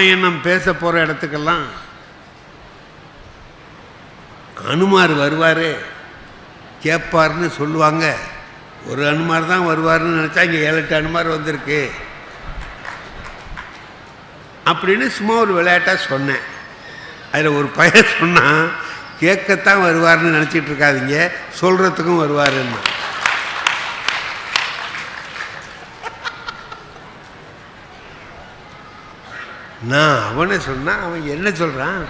ராமாயணம் பேச போகிற இடத்துக்கெல்லாம் அனுமார் வருவார். கேட்பார்னு சொல்லுவாங்க. ஒரு அனுமார் தான் வருவார்னு நினச்சா இங்கே ஏழு எட்டு அனுமார் வந்திருக்கு. அப்படின்னு சும்மா ஒரு விளையாட்டாக சொன்னேன். அதில் ஒரு பையன் சொன்னால் கேட்கத்தான் வருவார்னு நினச்சிட்டு இருக்காதீங்க சொல்கிறதுக்கும் வருவாருன்னு. நான் அவனை சொன்னால் அவன் என்ன சொல்கிறான்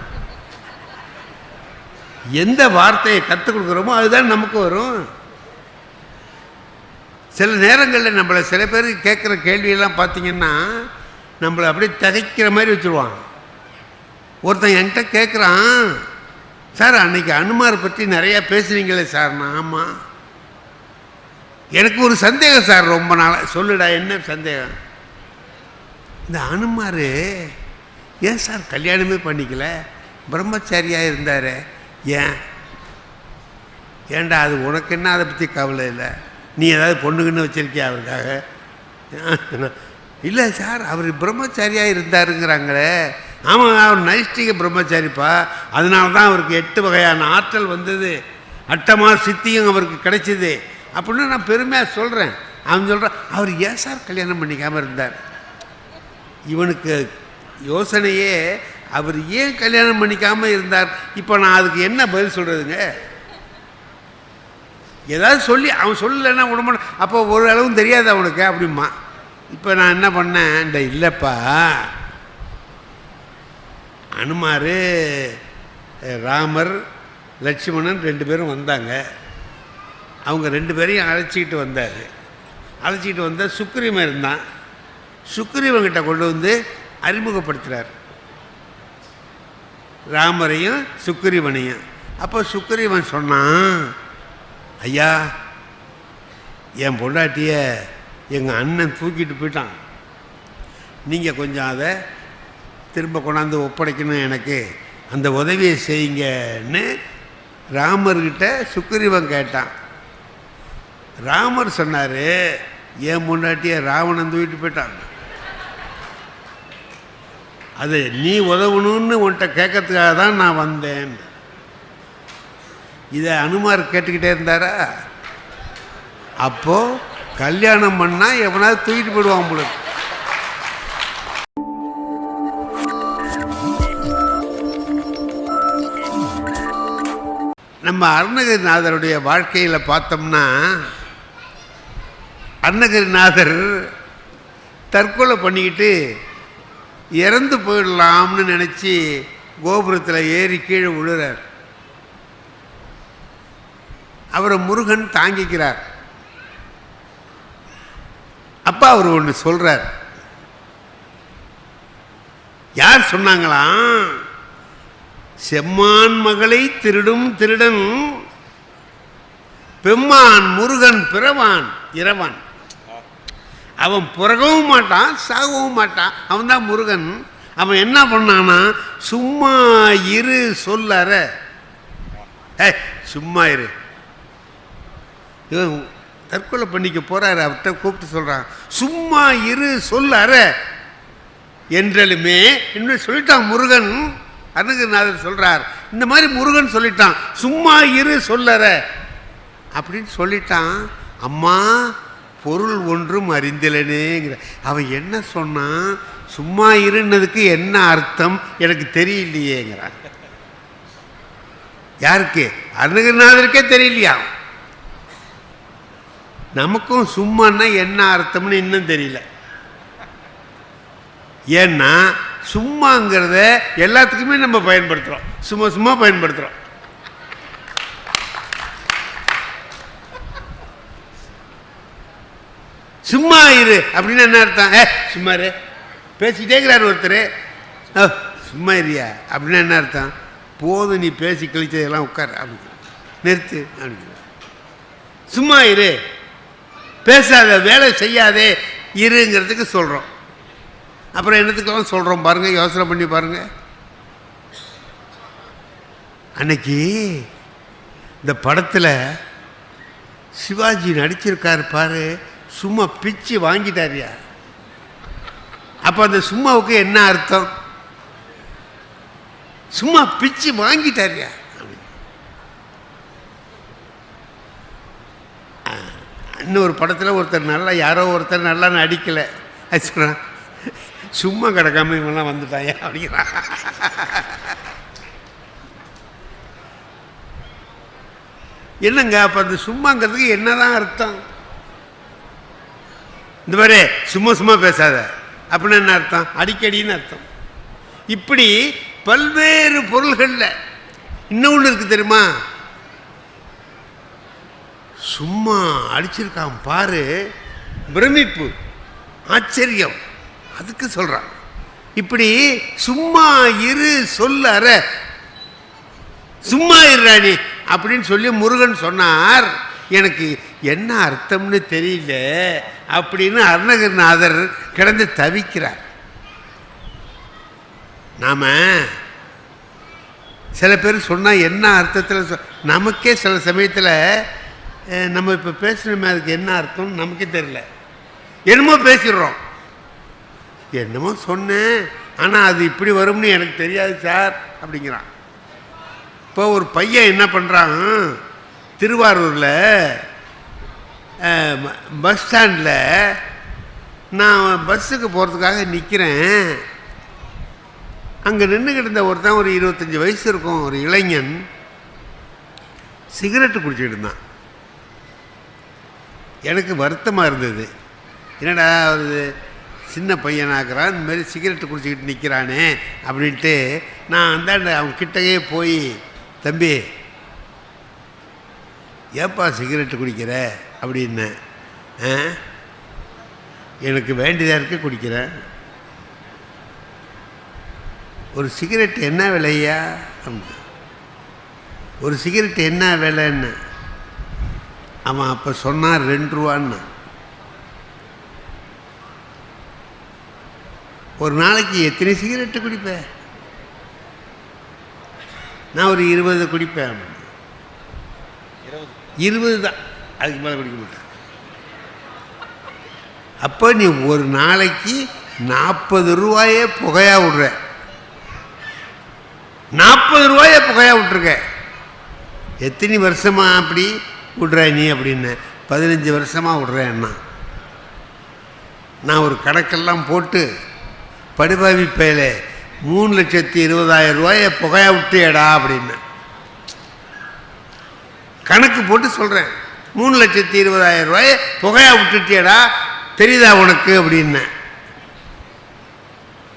எந்த வார்த்தையை கற்றுக் கொடுக்குறோமோ அதுதான் நமக்கு வரும். சில நேரங்களில் நம்மளை சில பேர் கேட்குற கேள்வியெல்லாம் பார்த்தீங்கன்னா நம்மளை அப்படியே திகைக்கிற மாதிரி வச்சுருவான் ஒருத்தன் என்கிட்ட கேட்குறான் சார் அன்னைக்கு அனுமார் பற்றி நிறையா பேசுனீங்களே சார். நான் ஆமாம் எனக்கு ஒரு சந்தேகம் சார் ரொம்ப நாளாக சொல்லுடா என்ன சந்தேகம்? இந்த அனுமார் ஏன் சார் கல்யாணமே பண்ணிக்கல? பிரம்மச்சாரியாக இருந்தார். ஏன்? ஏண்டா அது உனக்கு என்ன அதை பற்றி கவலை இல்லை? நீ ஏதாவது பொண்ணுக்குன்னு வச்சுருக்கியா அவருக்காக? இல்லை சார் அவர் பிரம்மச்சாரியாக இருந்தாருங்கிறாங்களே. ஆமாம் அவர் நைஷ்டிக பிரம்மச்சாரிப்பா. அதனால தான் அவருக்கு எட்டு வகையான ஆற்றல் வந்தது. அட்டமாக சித்தியும் அவருக்கு கிடைச்சிது. அப்படின்னு நான் பெருமையாக சொல்கிறேன் அவன் சொல்கிறான் அவர் ஏன் சார் கல்யாணம் பண்ணிக்காமல் இருந்தார்? இவனுக்கு யோசனையே அவர் ஏன் கல்யாணம் பண்ணிக்காமல் இருந்தார்? இப்போ நான் அதுக்கு என்ன பதில் சொல்கிறதுங்க ஏதாவது சொல்லி அவன் சொல்லலைன்னா உடம்பு அப்போ ஒரு அளவும் தெரியாது அவனுக்கு அப்படிம்மா. இப்போ நான் என்ன பண்ணேன்? இந்த இல்லைப்பா அனுமார் ராமர் லட்சுமணன் ரெண்டு பேரும் வந்தாங்க. அவங்க ரெண்டு பேரையும் அழைச்சிக்கிட்டு வந்தார். அழைச்சிக்கிட்டு வந்தால் சுக்ரீவன் இருந்தான். சுக்ரீவன்கிட்ட கொண்டு வந்து அறிமுகப்படுத்துகிறார் ராமரையும் சுக்ரீவனையும் அப்போ சுக்ரீவன் சொன்னான் ஐயா என் பொண்டாட்டிய எங்கள் அண்ணன் தூக்கிட்டு போயிட்டான். நீங்கள் கொஞ்சம் அதை திரும்ப கொண்டாந்து ஒப்படைக்கணும் எனக்கு. அந்த உதவியை செய்யுங்கன்னு ராமர்கிட்ட சுக்கிரீவன் கேட்டான். ராமர் சொன்னார் என் முன்னாட்டியே ராவணன் தூக்கிட்டு போயிட்டான். அது நீ உதவணும்னு உன்கிட்ட கேட்கறதுக்காக தான் நான் வந்தேன். இதை அனுமார் கேட்டுக்கிட்டே இருந்தாரா? அப்போ கல்யாணம் பண்ணால் எவனாவது தூக்கிட்டு போயிடுவான் உங்களுக்கு நம்ம அருணகிரிநாதருடைய வாழ்க்கையில் பார்த்தோம்னா அருணகிரிநாதர் தற்கொலை பண்ணிக்கிட்டு இறந்து போயிடலாம்னு நினச்சி கோபுரத்தில் ஏறி கீழே விழுறார். அவரை முருகன் தாங்கிக்கிறார். அப்பா அவர் ஒன்று சொல்கிறார் யார் சொன்னாங்களாம்? செம்மான் மகளை திருடும் திருடன் பெம்மான் முருகன் பிறவான் இரவான். அவன் பிறகவும் மாட்டான் சாகவும் மாட்டான். அவன் தான் முருகன். அவன் என்ன பண்ணானா சும்மா இரு சொல்லற. ஏ சும்மா இரு. இவன் தற்கொலை பண்ணிக்க போறாரு அவர்கிட்ட கூப்பிட்டு சொல்றான். சும்மா இரு சொல்லற. என்றாலுமே இன்னும் சொல்லிட்டான் முருகன். அருணகிரிநாதர் சொல்றார் இந்த மாதிரி முருகன் சொல்லிட்டான். சும்மா இரு சொல்லற. அப்படின்னு சொல்லிட்டான். அம்மா பொருள் ஒன்றும் அறிந்திலனேங்கிற. அவன் என்ன சொன்னான் சும்மா இருன்னதுக்கு என்ன அர்த்தம்? எனக்கு தெரியலையேங்கிறான். யாருக்கு? அருணகிரிநாதருக்கே தெரியலையா? நமக்கும் சும்மான்னா என்ன அர்த்தம்னு இன்னும் தெரியல. ஏன்னா சும்மாங்கிறத எல்லாத்துக்குமே நம்ம பயன்படுத்துகிறோம் சும்மா சும்மா பயன்படுத்துகிறோம் சும்மா இரு அப்படின்னு என்ன அர்த்தம்? ஏ சும்மா இரு. பேசிக்கிட்டே இருக்கிறார் ஒருத்தர். சும்மா இருயா அப்படின்னு என்ன அர்த்தம்? போதும் நீ பேசி கழிச்சதெல்லாம் உட்கார் அப்படின்னு. நிறுத்து அப்படின்னு. சும்மா இரு. பேசாத வேலை செய்யாதே இருங்கிறதுக்கு சொல்கிறோம் அப்புறம் என்னத்துக்கெல்லாம் சொல்கிறோம் பாருங்கள் யோசனை பண்ணி பாருங்கள் அன்னைக்கு இந்த படத்தில் சிவாஜி நடிச்சிருக்காரு பாரு. சும்மா பிச்சு வாங்கிட்டாரியா அப்போ அந்த சும்மாவுக்கு என்ன அர்த்தம்? சும்மா பிச்சு வாங்கிட்டாரியா ஆ, இன்னொரு படத்தில் ஒருத்தர் நல்லா யாரோ ஒருத்தர் நல்லா நடிக்கலை அது சொல்கிறான் சும்மா கிடக்காம இவங்கெல்லாம் வந்துட்டாயா அப்படிங்கிறான். என்னங்க அப்போ அந்த சும்மாங்கிறதுக்கு என்னதான் அர்த்தம்? இந்த மாதிரி சும்மா சும்மா பேசாத. அப்படின்னு என்ன அர்த்தம்? அடிக்கடின்னு அர்த்தம். இப்படி பல்வேறு பொருள்களில் இன்னொன்று இருக்கு தெரியுமா? சும்மா அடிச்சிருக்கான் பாரு பிரமிப்பு ஆச்சரியம். அதுக்கு சொல்கிறான் இப்படி சும்மா இரு சொல்ல சும்மா சும்மா இருறாணி அப்படின்னு சொல்லி முருகன் சொன்னார். எனக்கு என்ன அர்த்தம்னு தெரியல அப்படின்னு அருணகிரிநாதர் கிடந்து தவிக்கிறார். நாம் சில பேர் சொன்னால் என்ன அர்த்தத்தில் சொ- நமக்கே சில சமயத்தில் நம்ம இப்போ பேசணுமே அதுக்கு என்ன அர்த்தம்னு நமக்கே தெரியல. என்னமோ பேசிடுறோம். என்னமோ சொன்னேன் ஆனால் அது இப்படி வரும்னு எனக்கு தெரியாது சார் அப்படிங்கிறான். இப்போ ஒரு பையன் என்ன பண்ணுறான் திருவாரூரில் பஸ் ஸ்டாண்டில் நான் பஸ்ஸுக்கு போகிறதுக்காக நிற்கிறேன் அங்கே நின்றுக்கிட்டு இருந்த ஒருத்தன் ஒரு இருபத்தஞ்சி வயசு இருக்கும் ஒரு இளைஞன் சிகரெட்டு குடிச்சிட்டு இருந்தான். எனக்கு வருத்தமாக இருந்தது. என்னடா ஒரு சின்ன பையனாகிறான் இந்தமாரி சிகரெட்டு குடிச்சிக்கிட்டு நிற்கிறானே அப்படின்ட்டு நான் அந்தாண்ட அவன் கிட்டயே போய் தம்பி ஏப்பா சிகரெட்டு குடிக்கிற? அப்படின்னேன் "ஆ? எனக்கு வேண்டியதாக இருக்க குடிக்கிறேன். ஒரு சிகரெட் என்ன விலையா? அப்படின்னா ஒரு சிகரெட் என்ன விலைன்னு அவன் அப்போ சொன்னான் ரெண்டு ரூபான்னு. ஒரு நாளைக்கு எத்தனை சிகரெட்டு குடிப்ப நான் ஒரு இருபது குடிப்பேன். இருபது தான். அதுக்கு மேலே குடிக்க மாட்டேன். அப்போ நீ ஒரு நாளைக்கு நாற்பது ரூபாயே புகையா விடுற. நாற்பது ரூபாயே புகையா விட்டுருக்க. எத்தனை வருஷமா அப்படி விடுற நீ அப்படின்னு பதினஞ்சு வருஷமா விடுறேன்னா நான் ஒரு கணக்கெல்லாம் போட்டு படுபாவி பயல மூணு லட்சத்தி இருபதாயிரம் ரூபாயை புகையா விட்டியடா அப்படின்னு கணக்கு போட்டு சொல்கிறேன் மூணு லட்சத்தி இருபதாயிரம் ரூபாய் புகையா விட்டுட்டியடா தெரியுதா உனக்கு அப்படின்னேன்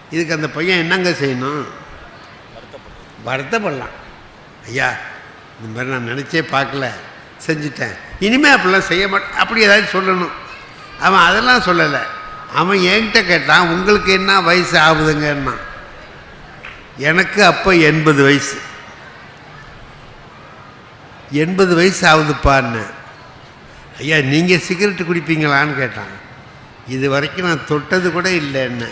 இதுக்கு அந்த பையன் என்னங்க செய்யணும்? வருத்தப்படலாம். ஐயா இந்த மாதிரி நான் நினச்சே பார்க்கல செஞ்சிட்டேன். இனிமேல் அப்படிலாம் செய்ய மாட்டேன் அப்படி ஏதாச்சும் சொல்லணும். அவன் அதெல்லாம் சொல்லலை. அவன் என்கிட்ட கேட்டான் உங்களுக்கு என்ன வயசு ஆகுதுங்கன்னா எனக்கு அப்போ எண்பது வயசு. எண்பது வயசு ஆகுதுப்பான்னு ஐயா நீங்கள் சிகரெட்டு குடிப்பீங்களான்னு கேட்டான் இது வரைக்கும் நான் தொட்டது கூட இல்லைன்னு.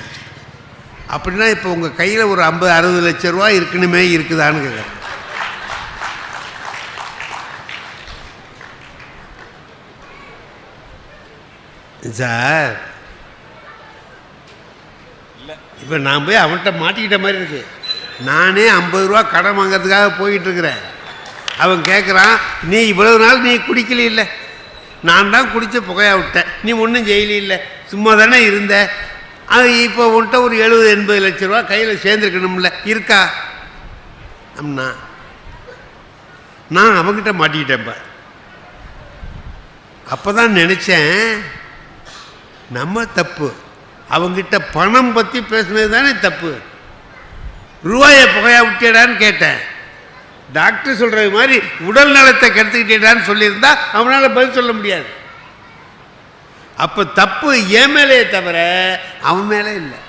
அப்படின்னா இப்போ உங்கள் கையில் ஒரு ஐம்பது அறுபது லட்ச ரூபா இருக்கணுமே இருக்குதான்னு கேட்குறேன் சார். இப்போ நான் போய் அவன்கிட்ட மாட்டிக்கிட்ட மாதிரி இருக்கு. நானே ஐம்பது ரூபா கடன் வாங்கிறதுக்காக போயிட்டு இருக்கிறேன். அவன் கேட்குறான் நீ இவ்வளவு நாள் நீ குடிக்கல இல்லை நான் தான் குடித்த புகையா விட்டேன். நீ ஒன்றும் செய்யல இல்லை. சும்மா தானே இருந்த. அது இப்போ உன்ட்ட ஒரு எழுபது எண்பது லட்ச ரூபா கையில் சேர்ந்துருக்கணும்ல. இருக்கா? அம்னா நான் அவங்கிட்ட மாட்டிக்கிட்டேன்ப்பா அப்போ தான் நினச்சேன் நம்ம தப்பு. அவங்கிட்ட பணம் பற்றி பேசுனது தானே தப்பு. ரூபாயை புகையா விட்டியடான்னு கேட்டேன். டாக்டர் சொல்கிறது மாதிரி உடல் நலத்தை கெடுத்துக்கிட்டேடான்னு சொல்லியிருந்தா அவனால் பதில் சொல்ல முடியாது. அப்போ தப்பு என் மேலேயே தவிர அவன் மேலே இல்லை.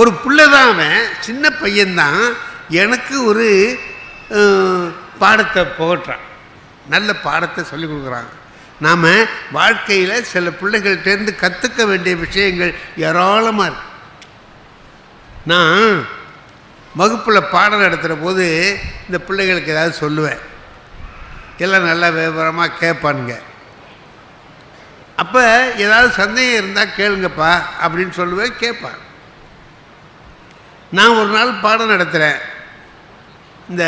ஒரு பிள்ளை தான் அவன் சின்ன பையன்தான் எனக்கு ஒரு பாடத்தை புகட்டுறான். நல்ல பாடத்தை சொல்லிக் கொடுக்குறாங்க. நாம் வாழ்க்கையில் சில பிள்ளைகள்கிட்டேருந்து கற்றுக்க வேண்டிய விஷயங்கள் ஏராளமாக இருக்கு. நான் வகுப்பில் பாடம் நடத்துகிற போது இந்த பிள்ளைகளுக்கு ஏதாவது சொல்லுவேன். எல்லாம் நல்லா விவரமாக கேட்பானுங்க அப்போ ஏதாவது சந்தேகம் இருந்தால் கேளுங்கப்பா அப்படின்னு சொல்லுவேன் கேட்பான் நான் ஒரு நாள் பாடம் நடத்துகிறேன் இந்த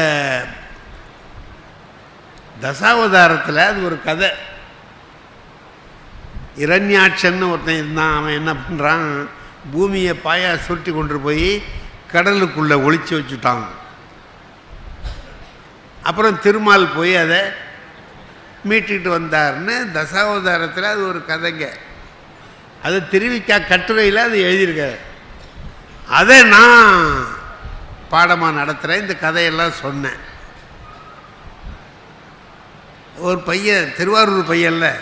தசாவதாரத்தில் அது ஒரு கதை. இரண்யாட்சன்னு ஒருத்தன் இருந்தான். அவன் என்ன பண்ணுறான் பூமியை பாயா சுருட்டி கொண்டு போய் கடலுக்குள்ளே ஒழிச்சு வச்சுட்டான் அப்புறம் திருமால் போய் அதை மீட்டுட்டு வந்தார்னு தசாவதாரத்தில் அது ஒரு கதைங்க. அது திருவிக்கா கட்டுரையில் அது எழுதியிருக்காரு. அதை நான் பாடமாக நடத்துகிறேன் இந்த கதையெல்லாம் சொன்னேன். ஒரு பையன் திருவாரூர் பையன்ல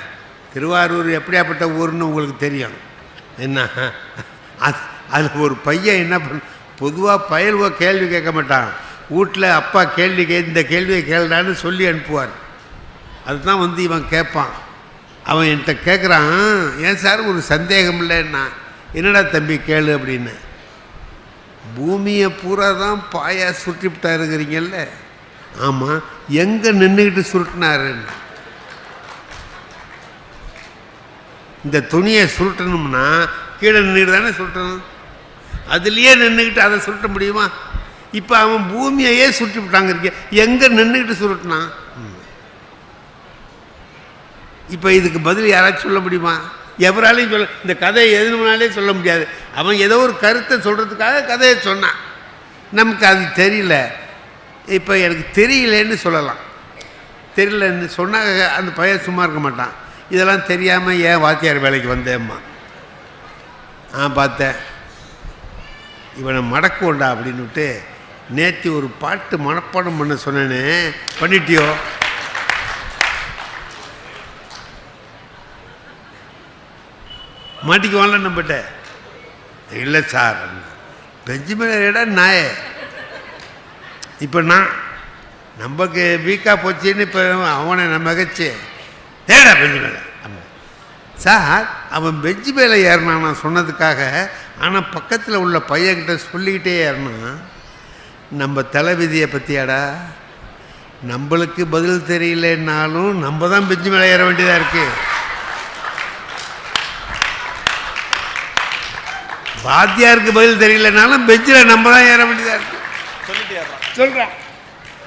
திருவாரூர் எப்படியாப்பட்ட ஊர்னு உங்களுக்கு தெரியும். என்ன? அது அதில் ஒரு பையன் என்ன பண்ண பொதுவாக பயல்வோ கேள்வி கேட்க மாட்டான். வீட்டில் அப்பா கேள்வி கே இந்த கேள்வியை கேளுடான்னு சொல்லி அனுப்புவார். அதுதான் வந்து இவன் கேட்பான். அவன் என்கிட்ட கேட்குறான் ஏன் சார் ஒரு சந்தேகம் இல்லைன்னா? என்னடா தம்பி கேளு அப்படின்னு. பூமியை பூரா தான் பாயா சுற்றிவிட்டாருங்கிறீங்கல்ல ஆமாம் எங்கே நின்றுக்கிட்டு சுருட்டினாருன்னு. இந்த துணியை சுருட்டணும்னா கீழே நின்று தானே சுருட்டணும்? அதுலேயே நின்றுக்கிட்டு அதை சுருட்ட முடியுமா? இப்போ அவன் பூமியையே சுருட்டி விட்டாங்க இருக்க எங்கே நின்றுக்கிட்டு சுருட்டினான்? இப்போ இதுக்கு பதில் யாராச்சும் சொல்ல முடியுமா? எவராலையும் சொல்ல இந்த கதையை எதுனாலே சொல்ல முடியாது. அவன் ஏதோ ஒரு கருத்தை சொல்கிறதுக்காக கதையை சொன்னான். நமக்கு அது தெரியல. இப்போ எனக்கு தெரியலன்னு சொல்லலாம். தெரியலன்னு சொன்னால் அந்த பையன் சும்மா இருக்க மாட்டான். இதெல்லாம் தெரியாமல் ஏன் வாத்தியார் வேலைக்கு வந்தேம்மா? ஆ பார்த்தேன். இவனை மடக்குவோண்டா அப்படின்னுட்டு நேற்று ஒரு பாட்டு மனப்பாடம் பண்ண சொன்னேனே. பண்ணிட்டியோ? மாட்டிக்குவான்ல நம்மகிட்ட. இல்லை சார் பெஞ்சமின் இட நாயே. இப்போ நான் நமக்கு வீக்காக போச்சுன்னு இப்போ அவனை நம்ம மகிழ்ச்சி ஏடா பெஞ்சு மேலே சார் அவன் பெஞ்சு மேலே ஏறினான் நான் சொன்னதுக்காக ஆனால் பக்கத்தில் உள்ள பையன்கிட்ட சொல்லிக்கிட்டே ஏறினான் நம்ம தலைவிதியை பற்றியாடா நம்மளுக்கு பதில் தெரியலன்னாலும் நம்ம தான் பெஞ்சு மேலே ஏற வேண்டியதாக இருக்குது வாத்தியாருக்கு பதில் தெரியலனாலும் பெஞ்சில் நம்ம தான் ஏற வேண்டியதாக இருக்குது சொல்லிட்டு ஏறான் சொல்கிறேன்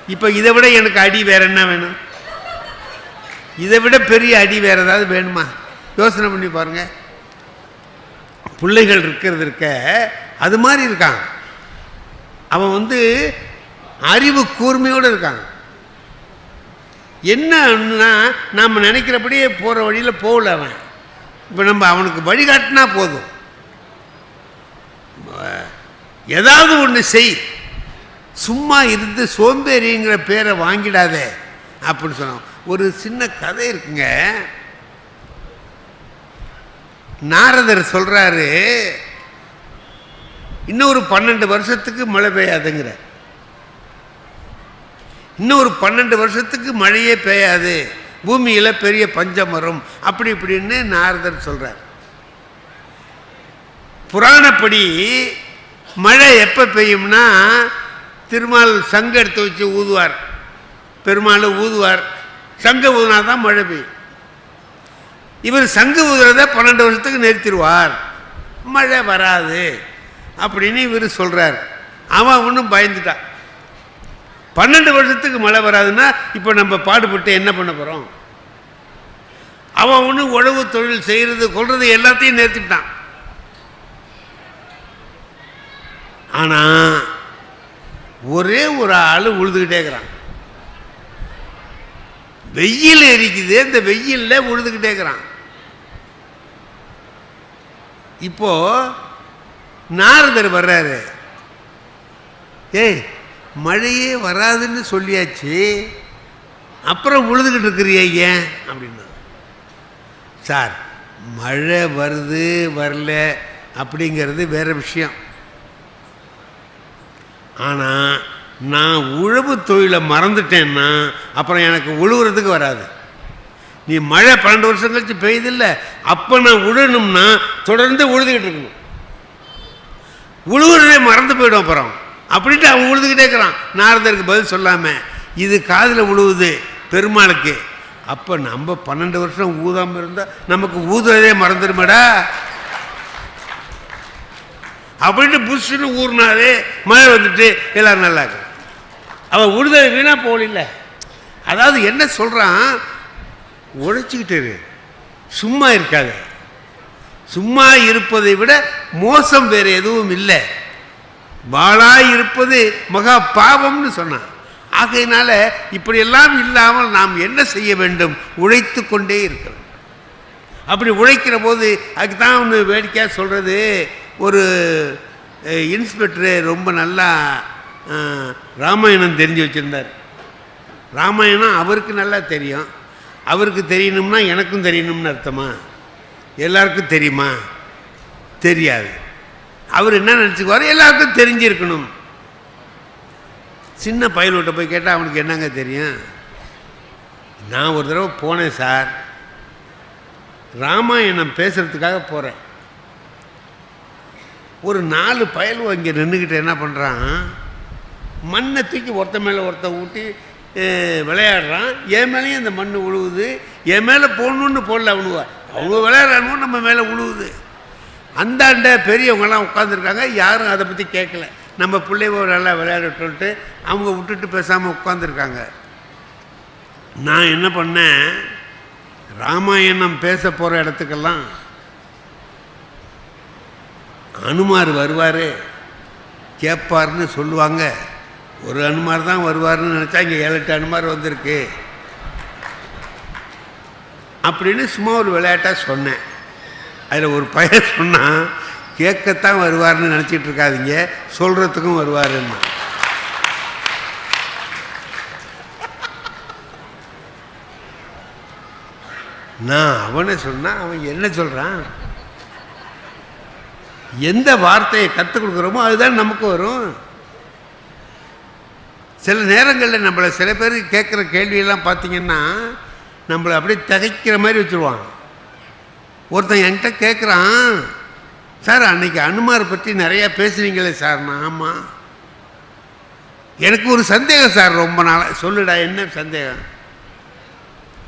இப்போ இதை விட எனக்கு அடி வேற என்ன வேணும்? இதை விட பெரிய அடி வேறு ஏதாவது வேணுமா? யோசனை பண்ணி பாருங்கள் பிள்ளைகள் இருக்கிறது இருக்க அது மாதிரி இருக்கான் அவன் வந்து அறிவு கூர்மையோடு இருக்கான் என்னன்னா நாம் நினைக்கிறபடியே போகிற வழியில் போகல அவன். இப்போ நம்ம அவனுக்கு வழிகாட்டினா போதும். ஏதாவது ஒன்று செய். சும்மா இருந்து சோம்பேறிங்கிற பேரை வாங்கிடாதே அப்படின்னு சொன்னான். ஒரு சின்ன கதை இருக்குங்க. நாரதர் சொல்றாரு இன்னொரு பன்னெண்டு வருஷத்துக்கு மழை பெய்யாதுங்கிற. இன்னொரு பன்னெண்டு வருஷத்துக்கு மழையே பெய்யாது. பூமியில் பெரிய பஞ்சம் வரும். அப்படி இப்படின்னு நாரதர் சொல்கிறார் புராணப்படி மழை எப்போ பெய்யும்னா திருமால் சங்கு எடுத்து வச்சு ஊதுவார். பெருமாள் ஊதுவார். சங்கம் ஊதுனா தான் மழை பெய்யும். இவர் சங்கு ஊதுறத பன்னெண்டு வருஷத்துக்கு நிறுத்திடுவார். மழை வராது அப்படின்னு இவர் சொல்கிறார் அவன் ஒன்றும் பயந்துட்டான். பன்னெண்டு வருஷத்துக்கு மழை வராதுன்னா இப்போ நம்ம பாடுபட்டு என்ன பண்ண போகிறோம் அவன் ஒன்று உழவு தொழில் செய்கிறது கொள்வது எல்லாத்தையும் நிறுத்திட்டான். ஆனால் ஒரே ஒரு ஆள் உழுதுகிட்டே இருக்கிறான். வெயில் எரிக்குது இந்த வெயிலில் உழுதுகிட்டே இருக்கிறான். இப்போ நாரதர் வர்றாரு. ஏய் மழையே வராதுன்னு சொல்லியாச்சு அப்புறம் உழுதுகிட்டு இருக்கிறிய ஏன்? அப்படின்னா. சார் மழை வருது வரல அப்படிங்கிறது வேற விஷயம். ஆனால் நான் உழவு தொழிலை மறந்துட்டேன்னா அப்புறம் எனக்கு உழுவுறதுக்கு வராது. நீ மழை பன்னெண்டு வருஷம் கழிச்சு பெய்யுதில்ல. அப்போ நான் உழணும்னா தொடர்ந்து உழுதுகிட்டு இருக்கணும். உழுவுறதே மறந்து போயிடும் அப்புறம். அப்படின்ட்டு அவன் உழுதுகிட்டே இருக்கிறான். நாரதருக்கு பதில் சொல்லாமல் இது காதில் உழுவுது பெருமாளுக்கு. அப்போ நம்ம பன்னெண்டு வருஷம் ஊதாமல் இருந்தால் நமக்கு ஊதுறதே மறந்துடுமேடா. அப்படின்னு புஷ்ஷுன்னு ஊறினாலே மழை வந்துட்டு எல்லாரும் நல்லா இருக்கு அவன் விடுதலை வீணா போகல அதாவது என்ன சொல்றான்? உழைச்சிக்கிட்டு இரு சும்மா இருக்காத. சும்மா இருப்பதை விட மோசம் வேறு எதுவும் இல்லை. வாழா இருப்பது மகா பாவம்னு சொன்னான் ஆகையினால இப்படியெல்லாம் இல்லாமல் நாம் என்ன செய்ய வேண்டும்? உழைத்து கொண்டே இருக்க வேண்டும் அப்படி உழைக்கிற போது அதுக்கு தான் ஒன்று வேடிக்கையாக சொல்கிறது ஒரு இன்ஸ்பெக்டரு ரொம்ப நல்லா ராமாயணம் தெரிஞ்சு வச்சுருந்தார். ராமாயணம் அவருக்கு நல்லா தெரியும். அவருக்கு தெரியணும்னா எனக்கும் தெரியணும்னு அர்த்தமா? எல்லாருக்கும் தெரியுமா? தெரியாது. அவர் என்ன நினச்சிக்குவார்? எல்லாருக்கும் தெரிஞ்சிருக்கணும். சின்ன பயலோட்ட போய் கேட்டால் அவனுக்கு என்னங்க தெரியும்? நான் ஒரு தடவை போனேன் சார். ராமாயணம் பேசுறதுக்காக போகிறேன் ஒரு நாலு பயலும் இங்கே நின்றுக்கிட்டு என்ன பண்ணுறான் மண்ணை தூக்கி ஒருத்த மேலே ஒருத்த ஊட்டி விளையாடுறான். என் மேலேயும் அந்த மண் உழுவுது. என் மேலே போடணுன்னு போடல அவனுவ. அவங்க விளையாடுறானோ நம்ம மேலே உழுவுது. அந்தாண்ட பெரியவங்கெல்லாம் உட்காந்துருக்காங்க யாரும் அதை பற்றி கேட்கல. நம்ம பிள்ளைவ நல்லா விளையாடட்டும்ட்டு அவங்க விட்டுட்டு பேசாமல் உட்காந்துருக்காங்க நான் என்ன பண்ணேன்? ராமாயணம் பேச போகிற இடத்துக்கெல்லாம் அனுமார் வருவார். கேட்பார்னு சொல்லுவாங்க. ஒரு அனுமார் தான் வருவார்னு நினச்சா இங்கே ஏழு எட்டு அனுமார் வந்திருக்கு. அப்படின்னு சும்மா ஒரு விளையாட்டாக சொன்னேன். அதில் ஒரு பையன் சொன்னால் கேட்கத்தான் வருவார்னு நினச்சிட்டு இருக்காதீங்க சொல்கிறதுக்கும் வருவாருன்னா. நான் அவனை சொன்னால் அவன் என்ன சொல்கிறான் எந்த வார்த்தையை கற்றுக் கொடுக்குறோமோ அதுதான் நமக்கு வரும். சில நேரங்களில் நம்மளை சில பேர் கேட்குற கேள்வியெல்லாம் பார்த்தீங்கன்னா நம்மளை அப்படியே திகைக்கிற மாதிரி வச்சுருவாங்க. ஒருத்தன் என்கிட்ட கேட்குறான் சார் அன்னைக்கு அனுமார் பற்றி நிறையா பேசுனீங்களே சார். நான் ஆமாம் எனக்கு ஒரு சந்தேகம் சார் ரொம்ப நாளாக சொல்லுடா என்ன சந்தேகம்?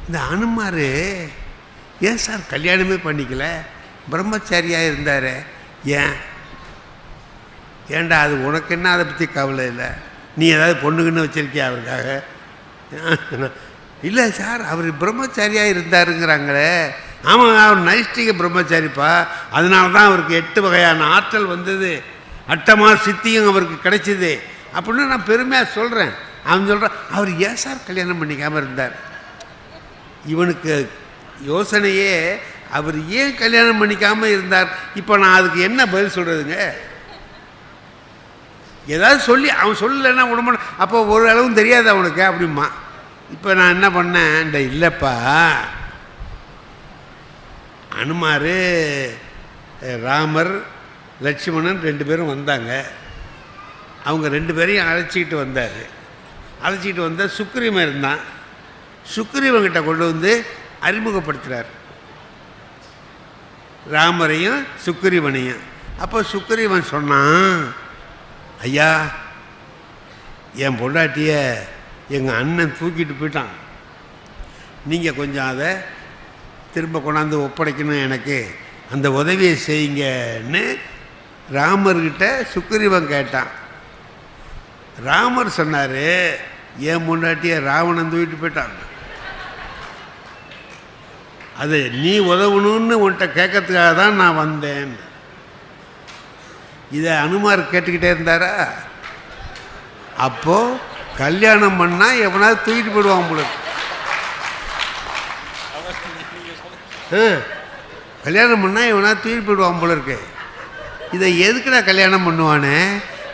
இந்த அனுமார் ஏன் சார் கல்யாணமே பண்ணிக்கல? பிரம்மச்சாரியாக இருந்தார் ஏன்? ஏன்டா அது உனக்கு என்ன அதை பற்றி கவலை இல்லை? நீ ஏதாவது பொண்ணுக்குன்னு வச்சுருக்கியா அவருக்காக? இல்லை சார் அவர் பிரம்மச்சாரியாக இருந்தாருங்கிறாங்களே. ஆமாம் அவர் நைஷ்டிக பிரம்மச்சாரிப்பா. அதனால தான் அவருக்கு எட்டு வகையான ஆற்றல் வந்தது. அட்டமா சித்தியும் அவருக்கு கிடைச்சிது. அப்படின்னு நான் பெருமையாக சொல்கிறேன் அவன் சொல்கிறான் அவர் ஏன் சார் கல்யாணம் பண்ணிக்காமல் இருந்தார்? இவனுக்கு யோசனையே அவர் ஏன் கல்யாணம் பண்ணிக்காமல் இருந்தார்? இப்போ நான் அதுக்கு என்ன பதில் சொல்கிறதுங்க ஏதாவது சொல்லி அவன் சொல்லலைன்னா உடம்பு அப்போ ஒரு அளவும் தெரியாது அவனுக்கு அப்படிமா இப்போ நான் என்ன பண்ணேன்? இந்த இல்லைப்பா. அனுமார் ராமர் லட்சுமணன் ரெண்டு பேரும் வந்தாங்க. அவங்க ரெண்டு பேரையும் அழைச்சிக்கிட்டு வந்தார். அழைச்சிக்கிட்டு வந்தால் சுக்ரீவன் இருந்தான். சுக்ரீவங்கிட்ட கொண்டு வந்து அறிமுகப்படுத்துகிறார் ராமரையும் சுக்ரீவனையும் அப்போ சுக்ரீவன் சொன்னான் ஐயா என் பொண்டாட்டிய எங்கள் அண்ணன் தூக்கிட்டு போயிட்டான். நீங்கள் கொஞ்சம் அதை திரும்ப கொண்டாந்து ஒப்படைக்கணும் எனக்கு. அந்த உதவியை செய்யுங்கன்னு ராமர்கிட்ட சுக்ரீவன் கேட்டான். ராமர் சொன்னார் என் முன்னாட்டிய ராவணன் தூக்கிட்டு போயிட்டான். அது நீ உதவணும்னு உன்கிட்ட கேட்கறதுக்காக தான் நான் வந்தேன். இதை அனுமார் கேட்டுக்கிட்டே இருந்தாரா? அப்போ கல்யாணம் பண்ணால் எவனாவது தூக்கிட்டு போயிடுவான் உங்களுக்கு ஆ, கல்யாணம் பண்ணால் எவனாவது தூக்கிட்டு போயிடுவான் போல இருக்கு. இதை எதுக்குடா கல்யாணம் பண்ணுவானே?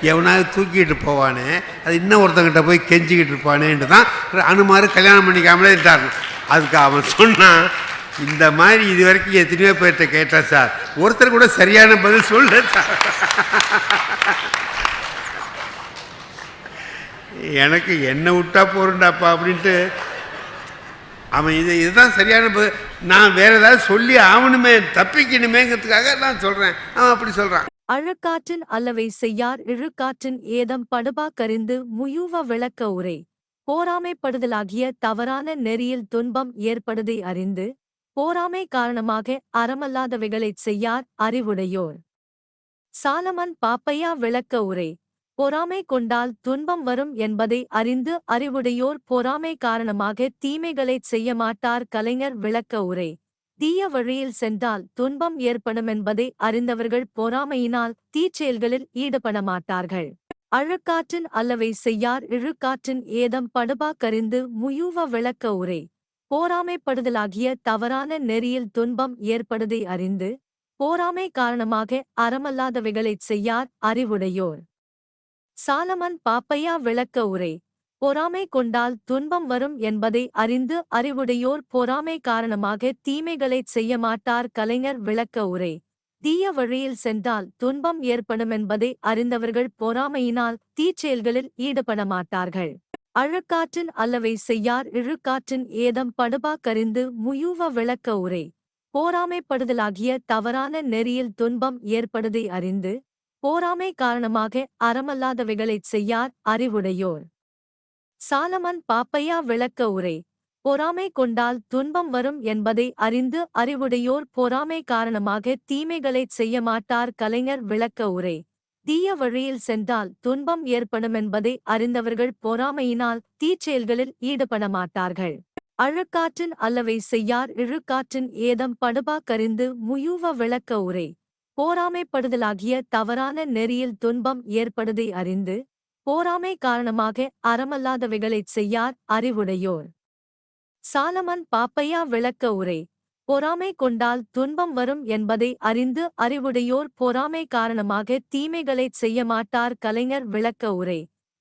எவனாவது தூக்கிட்டு போவானே? அது இன்னும் ஒருத்தங்கிட்ட போய் கெஞ்சிக்கிட்டு இருப்பானேன்ட்டு தான் அனுமார் கல்யாணம் பண்ணிக்காமலே இருந்தார். அதுக்கு அவன் சொன்னான் இந்த மாதிரி இது வரைக்கும் எத்தனையோ பேர்கிட்ட கேட்டேன் சார். ஒருத்தர் கூட சரியான பதில் சொல்ல எனக்கு என்ன விட்டா போறேன்டாப்பா அப்படின்ட்டு அவன் இது இதுதான் சரியான பதில். நான் வேற ஏதாவது சொல்லி ஆகணுமே தப்பிக்கணுமேங்கிறதுக்காக நான் சொல்றேன். அவன் அப்படி சொல்றான். அழக்காற்றின் அல்லவை செய்யார் இழுக்காற்றின் ஏதம் படுபா கரிந்து முயூவ விளக்க உரை. போராமைப்படுதலாகிய தவறான நெறியில் துன்பம் ஏற்படுதை அறிந்து போராமை காரணமாக அறமல்லாதவைகளைச் செய்யார் அறிவுடையோர். சாலமன் பாப்பையா விளக்க உரை பொறாமை கொண்டால் துன்பம் வரும் என்பதை அறிந்து அறிவுடையோர் பொறாமை காரணமாக தீமைகளைச் செய்ய மாட்டார் கலைஞர் விளக்க உரை தீய வழியில் சென்றால் துன்பம் ஏற்படும் என்பதை அறிந்தவர்கள் பொறாமையினால் தீச்செயல்களில் ஈடுபட மாட்டார்கள் அழுக்காற்றின் அல்லவை செய்யார் இழுக்காற்றின் ஏதம் படுபா கறிந்து முயூவ விளக்க உரை போராமைப்படுதலாகிய தவறான நெறியில் துன்பம் ஏற்படுதை அறிந்து போராமை காரணமாக அறமல்லாதவைகளைச் செய்யார் அறிவுடையோர். சாலமன் பாப்பையா விளக்க உரை பொறாமை கொண்டால் துன்பம் வரும் என்பதை அறிந்து அறிவுடையோர் பொறாமை காரணமாக தீமைகளைச் செய்ய மாட்டார் கலைஞர் விளக்க உரை தீய வழியில் சென்றால் துன்பம் ஏற்படும் என்பதை அறிந்தவர்கள் பொறாமையினால் தீச்செயல்களில் ஈடுபட மாட்டார்கள். அழுக்காற்றின் அல்லவை செய்யார் இழுக்காற்றின் ஏதம் படுபா கரிந்து முயூவ விளக்க உரை. போராமைப்படுதலாகிய தவறான நெறியில் துன்பம் ஏற்படுதை அறிந்து போராமை காரணமாக அறமல்லாதவைகளைச் செய்யார் அறிவுடையோர். சாலமன் பாப்பையா விளக்க உரை. பொறாமை கொண்டால் துன்பம் வரும் என்பதை அறிந்து அறிவுடையோர் பொறாமை காரணமாக தீமைகளைச் செய்ய மாட்டார் கலைஞர் விளக்க உரை. தீய வழியில் சென்றால் துன்பம் ஏற்படும் என்பதை அறிந்தவர்கள் பொறாமையினால் தீச்செயல்களில் ஈடுபட மாட்டார்கள் அழுக்காற்றின் அல்லவை செய்யார் இழுக்காற்றின் ஏதம் படுபா கரிந்து முயூவ விளக்க உரை. போராமைப்படுதலாகிய தவறான நெறியில் துன்பம் ஏற்படுதை அறிந்து போராமை காரணமாக அறமல்லாதவைகளைச் செய்யார் அறிவுடையோர். சாலமன் பாப்பையா விளக்க உரை. பொறாமை கொண்டால் துன்பம் வரும் என்பதை அறிந்து அறிவுடையோர் பொறாமை காரணமாக தீமைகளைச் செய்ய மாட்டார் கலைஞர் விளக்க உரை.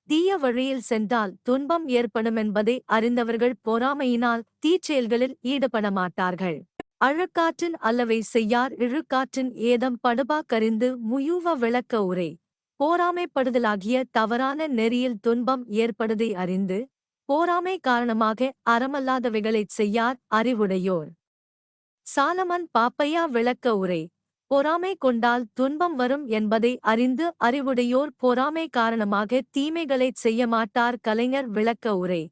தீய வழியில் சென்றால் துன்பம் ஏற்படும் என்பதை அறிந்தவர்கள் பொறாமையினால் தீச்செயல்களில் ஈடுபட மாட்டார்கள். அழுக்காற்றின் அல்லவை செய்யார் இழுக்காற்றின் ஏதம் படுபா கறிந்து முயூவ விளக்க உரை. போராமைப்படுதலாகிய தவறான நெறியில் துன்பம் ஏற்படுதை அறிந்து போராமை காரணமாக அறமல்லாதவைகளைச் செய்யார் அறிவுடையோர். சாலமன் பாப்பையா விளக்க உரை. பொறாமை கொண்டால் துன்பம் வரும் என்பதை அறிந்து அறிவுடையோர் பொறாமை காரணமாக தீமைகளைச் செய்ய மாட்டார் கலைஞர் விளக்க உரை.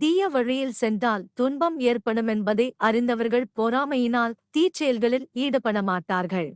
தீய வழியில் சென்றால் துன்பம் ஏற்படும் என்பதை அறிந்தவர்கள் பொறாமையினால் தீச்செயல்களில் ஈடுபட மாட்டார்கள்.